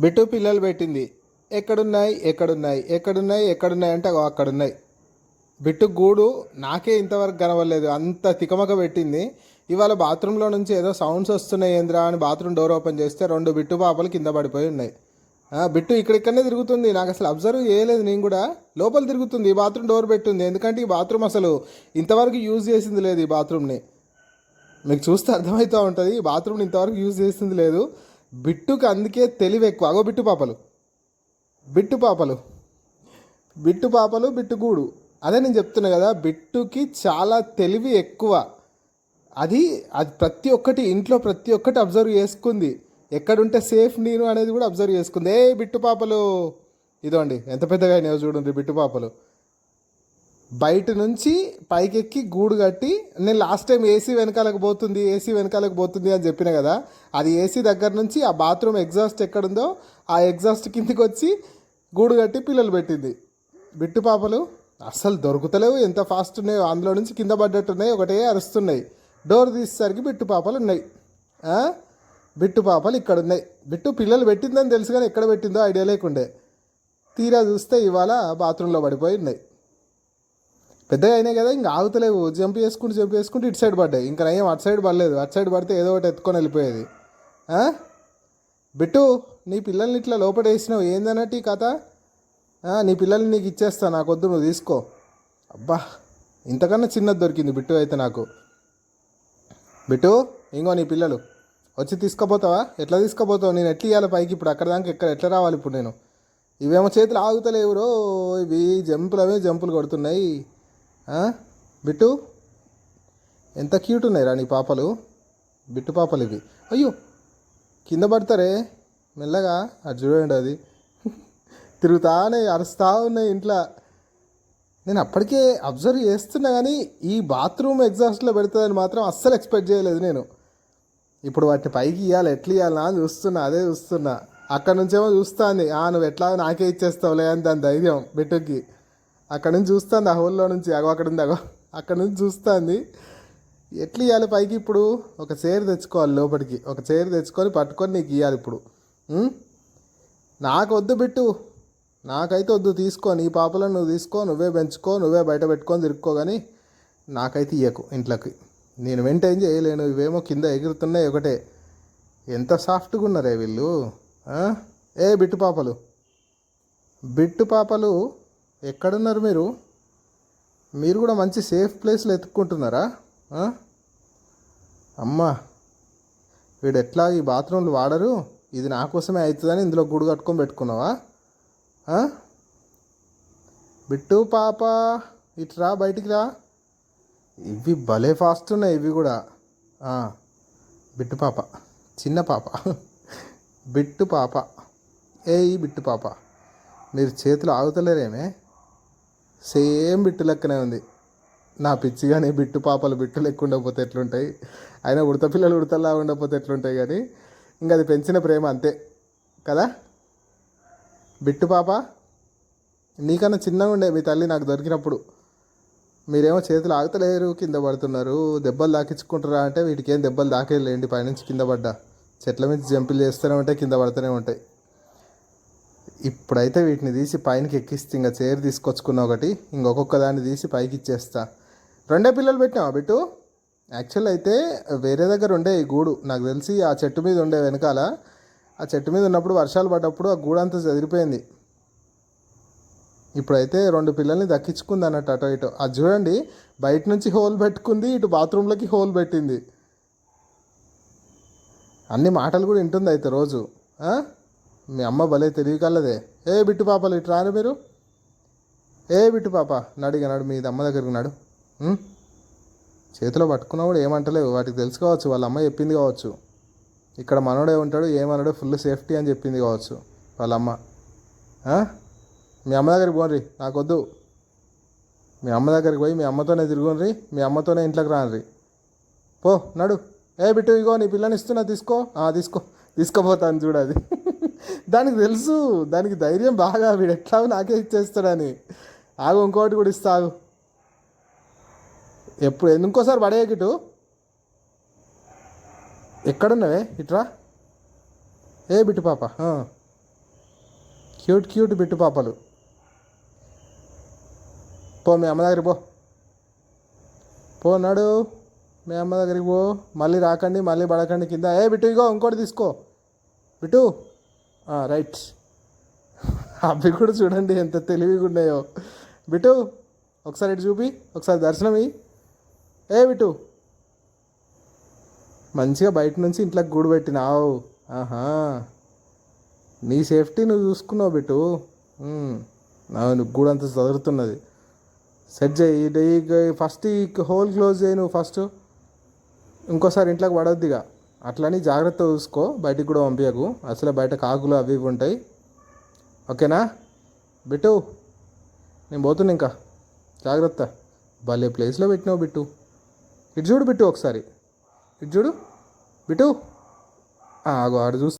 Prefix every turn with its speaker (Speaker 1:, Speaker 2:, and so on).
Speaker 1: Bit పిల్లలు పెట్టింది. ఎక్కడున్నాయి? ఎక్కడున్నాయి? ఎక్కడున్నాయి? ఎక్కడున్నాయి? అంటే అగో అక్కడున్నాయి. బిట్టు గూడు నాకే ఇంతవరకు కనవలేదు అంత తికమక పెట్టింది. ఇవాళ బాత్రూంలో నుంచి ఏదో సౌండ్స్ వస్తున్నాయి ఏంద్రా అని బాత్రూమ్ డోర్ ఓపెన్ చేస్తే రెండు బిట్టు పాపలు కింద పడిపోయి ఉన్నాయి. బిట్టు ఇక్కడిక్కడనే తిరుగుతుంది. నాకు అసలు అబ్జర్వ్ చేయలేదు నేను కూడా. లోపల తిరుగుతుంది. ఈ బాత్రూమ్ డోర్ పెట్టుంది. ఎందుకంటే ఈ బాత్రూమ్ అసలు ఇంతవరకు యూజ్ చేసింది లేదు ఈ బాత్రూమ్ని మీకు చూస్తే అర్థమవుతూ ఉంటుంది. ఈ బాత్రూమ్ని ఇంతవరకు యూజ్ చేసింది లేదు. బిట్టుకు అందుకే తెలివి ఎక్కువ. అగో బిట్టు పాపలు. బిట్టు పాపలు. బిట్టు పాపలు బిట్టుగూడు అదే నేను చెప్తున్నా కదా బిట్టుకి చాలా తెలివి ఎక్కువ. అది అది ప్రతి ఒక్కటి ఇంట్లో ప్రతి ఒక్కటి అబ్జర్వ్ చేసుకుంది. ఎక్కడుంటే సేఫ్ నేను అనేది కూడా అబ్జర్వ్ చేసుకుంది. ఏ బిట్టు పాపలు. ఇదోండి ఎంత పెద్దగా అయినాయో చూడండి బిట్టు పాపలు. బయట నుంచి పైకెక్కి గూడు కట్టి నేను లాస్ట్ టైం ఏసీ వెనకాలకు పోతుంది ఏసీ వెనకాలకు పోతుంది అని చెప్పిన కదా అది ఏసీ దగ్గర నుంచి ఆ బాత్రూమ్ ఎగ్జాస్ట్ ఎక్కడుందో ఆ ఎగ్జాస్ట్ కిందికి వచ్చి గూడు కట్టి పిల్లలు పెట్టింది. బిట్టు పాపలు అస్సలు దొరుకుతలేవు ఎంత ఫాస్ట్ ఉన్నాయో అందులో నుంచి కింద పడ్డట్టున్నాయి ఒకటే అరుస్తున్నాయి. డోర్ తీసేసరికి బిట్టు పాపలు ఉన్నాయి. బిట్టు పాపలు ఇక్కడ ఉన్నాయి. బిట్టు పిల్లలు పెట్టిందని తెలుసు కానీ ఎక్కడ పెట్టిందో ఐడియా లేకుండే. తీరా చూస్తే ఇవాళ బాత్రూంలో పడిపోయి ఉన్నాయి. పెద్దగా అయినాయి కదా ఇంకా ఆగుతలేవు. జంప్ చేసుకుంటూ జంప్ చేసుకుంటూ ఇటు సైడ్ పడ్డాయి. ఇంకా నయ్యం అటు సైడ్ పడలేదు. అటు సైడ్ పడితే ఏదో ఒకటి ఎత్తుకొని వెళ్ళిపోయేది. బిట్టు నీ పిల్లల్ని ఇట్లా లోపల వేసినావు. ఏందన్నట్టు ఈ కథ? నీ పిల్లల్ని నీకు ఇచ్చేస్తా. నాకు వద్దు నువ్వు తీసుకో. అబ్బా ఇంతకన్నా చిన్నది దొరికింది బిట్టు అయితే నాకు. బిట్టు ఇంకో నీ పిల్లలు. వచ్చి తీసుకుపోతావా? ఎట్లా తీసుకుపోతావు? నేను ఎట్లా ఇవ్వాలి పైకి? ఇప్పుడు అక్కడ దాకా ఎక్కడ ఎట్లా రావాలి ఇప్పుడు నేను? ఇవేమో చేతులు ఆగుతలేవురో ఇవి జంపులు అవే జంపులు కొడుతున్నాయి. బిట్టు? ఎంత క్యూట్ ఉన్నాయి రా నీ పాపలు. బిట్టు పాపలు ఇవి. అయ్యో కింద పడతారే? మెల్లగా. అది చూడండి అది. తిరుగుతానే అరుస్తూ ఉన్నాయి ఇంట్లో. నేను అప్పటికే అబ్జర్వ్ చేస్తున్నా కానీ ఈ బాత్రూమ్ ఎగ్జాస్ట్లో పెడుతుందని మాత్రం అస్సలు ఎక్స్పెక్ట్ చేయలేదు నేను. ఇప్పుడు వాటిని పైకి ఇవ్వాలి ఎట్లా ఇవ్వాలా అని చూస్తున్నా అదే చూస్తున్నా. అక్కడ నుంచేమో చూస్తాంది. ఆ నువ్వు ఎట్లా నాకే ఇచ్చేస్తావులే అని దాని ధైర్యం బిట్టుకి. అక్కడ నుంచి చూస్తుంది ఆ హోల్లో నుంచి. అగో అక్కడ ఉంది అగో. అక్కడ నుంచి చూస్తుంది. ఎట్లా ఇవ్వాలి పైకి ఇప్పుడు? ఒక చైర్ తెచ్చుకోవాలి లోపలికి. ఒక చైర్ తెచ్చుకొని పట్టుకొని నీకు ఇవ్వాలి ఇప్పుడు. నాకు వద్దు బిట్టు. నాకైతే వద్దు తీసుకో. నీ పాపలను నువ్వు తీసుకో నువ్వే పెంచుకో నువ్వే బయట పెట్టుకొని తిరుక్కో కానీ నాకైతే ఇయ్యకు ఇంట్లోకి. నేను మెయింటైన్ చేయలేను. ఇవేమో కింద ఎగురుతున్నాయి ఒకటే. ఎంత సాఫ్ట్గా ఉన్నారే వీళ్ళు? ఏ బిట్టు పాపలు? బిట్టు పాపలు ఎక్కడున్నారు మీరు? మీరు కూడా మంచి సేఫ్ ప్లేస్లో ఎత్తుక్కుంటున్నారా? అమ్మా వీడు ఎట్లా ఈ బాత్రూమ్లు వాడరు? ఇది నా కోసమే అవుతుందని ఇందులో గుడి కట్టుకొని పెట్టుకున్నావా? బిట్టు పాప ఇట్రా బయటికి రా. ఇవి భలే ఫాస్ట్ ఉన్నాయి ఇవి కూడా. బిట్టు పాప చిన్న పాప. బిట్టు పాప. ఏ బిట్టు పాప మీరు చేతులు ఆగుతలేరేమే? సేమ్ బిట్టు లెక్కనే ఉంది. నా పిచ్చి కానీ బిట్టు పాపలు బిట్టు లెక్క ఉండకపోతే ఎట్లుంటాయి? అయినా ఉడత పిల్లలు ఉడతలా ఉండకపోతే ఎట్లుంటాయి కానీ ఇంకా అది పెంచిన ప్రేమ అంతే. కదా? బిట్టు పాప నీకన్నా చిన్నగా ఉండే మీ తల్లి నాకు దొరికినప్పుడు మీరేమో చేతులు ఆగుతలేరు కింద పడుతున్నారు దెబ్బలు దాకించుకుంటారా అంటే వీటికి ఏం దెబ్బలు దాకేలేండి పైనుంచి కింద పడ్డా. చెట్ల మీద జంపులు చేస్తూనే ఉంటాయి కింద పడుతూనే ఉంటాయి. ఇప్పుడైతే వీటిని తీసి పైనకి ఎక్కిస్తే ఇంకా చైర్ తీసుకొచ్చుకున్న ఒకటి ఇంకొక దాన్ని తీసి పైకి ఇచ్చేస్తా. రెండే పిల్లలు పెట్టినావా బిట్టు? యాక్చువల్ అయితే వేరే దగ్గర ఉండే ఈ గూడు నాకు తెలిసి ఆ చెట్టు మీద ఉండే వెనకాల. ఆ చెట్టు మీద ఉన్నప్పుడు వర్షాలు పడ్డప్పుడు ఆ గూడు అంతా చదిరిపోయింది. ఇప్పుడైతే రెండు పిల్లల్ని దక్కించుకుంది అన్నట్టు అటో ఇటో. అది చూడండి బయట నుంచి హోల్ పెట్టుకుంది ఇటు బాత్రూంలోకి హోల్ పెట్టింది. అన్ని మాటలు కూడా వింటుంది అయితే రోజు ఆ? మీ అమ్మ భలే తెలివి కలదే ఏ బిట్టు పాపలు ఇటు రారు మీరు? ఏ బిట్టు పాప? నడిగా నడు మీ అమ్మ దగ్గరికి నడు. చేతిలో పట్టుకున్నా కూడా ఏమంటలేవు. వాటికి తెలుసుకోవచ్చు వాళ్ళ అమ్మ చెప్పింది కావచ్చు. ఇక్కడ మనోడే ఉంటాడు ఏమన్నాడో ఫుల్ సేఫ్టీ అని చెప్పింది కావచ్చు వాళ్ళ అమ్మ. మీ అమ్మ దగ్గరికి పోన్రి నాకొద్దు. మీ అమ్మ దగ్గరికి పోయి మీ అమ్మతోనే తిరుగునరి మీ అమ్మతోనే ఇంట్లోకి రానరి పో నడు. ఏ బిట్టు ఇగో నీ పిల్లని ఇస్తున్నా తీసుకో. తీసుకో. తీసుకుపోతాను చూడది దానికి తెలుసు దానికి ధైర్యం బాగా వీడు ఎట్లా నాకే ఇచ్చేస్తాడని. ఆగు ఇంకోటి కూడా ఇస్తాగు ఎప్పుడు ఇంకోసారి పడేయకిటు ఎక్కడున్నావే? ఇట్రా ఏ బిట్టు పాప? క్యూట్ క్యూట్ బిట్టు పాపలు. పో మీ అమ్మ దగ్గరికి పో. పోనాడు మీ అమ్మ దగ్గరికి పో. మళ్ళీ రాకండి మళ్ళీ పడకండి కింద. ఏ బిట్టు ఇగో ఇంకోటి తీసుకో. బిట్టు. రైట్ అవి కూడా చూడండి ఎంత తెలివిగా ఉన్నాయో. బిట్టు ఒకసారి ఇటు చూపి ఒకసారి దర్శనం ఇయ్యి. ఏ బిటు. మంచిగా బయట నుంచి ఇంట్లోకి గూడు పెట్టినావు. ఆహా. నీ సేఫ్టీ నువ్వు చూసుకున్నావు బిటు. ఉమ్, అవును గూడు అంత చదురుతున్నది. సెట్ చేయి ఇది ఈ- ఫస్ట్ ఈ హోల్ క్లోజ్ చేయి నువ్వు ఫస్ట్. ఇంకోసారి ఇంట్లోకి పడొద్దిగా అట్లని జాగ్రత్త చూసుకో బయటికి కూడా పంపించకు అసలు బయట కాకులు అవి ఇవి ఉంటాయి. ఓకేనా? బిట్టు నేను పోతున్నా ఇంకా. జాగ్రత్త. భలే ప్లేస్లో పెట్టినావు బిట్టు. ఇటు చూడు బిట్టు ఒకసారి. ఇటు చూడు. బిట్టు. ఆగు ఆడు చూస్తా.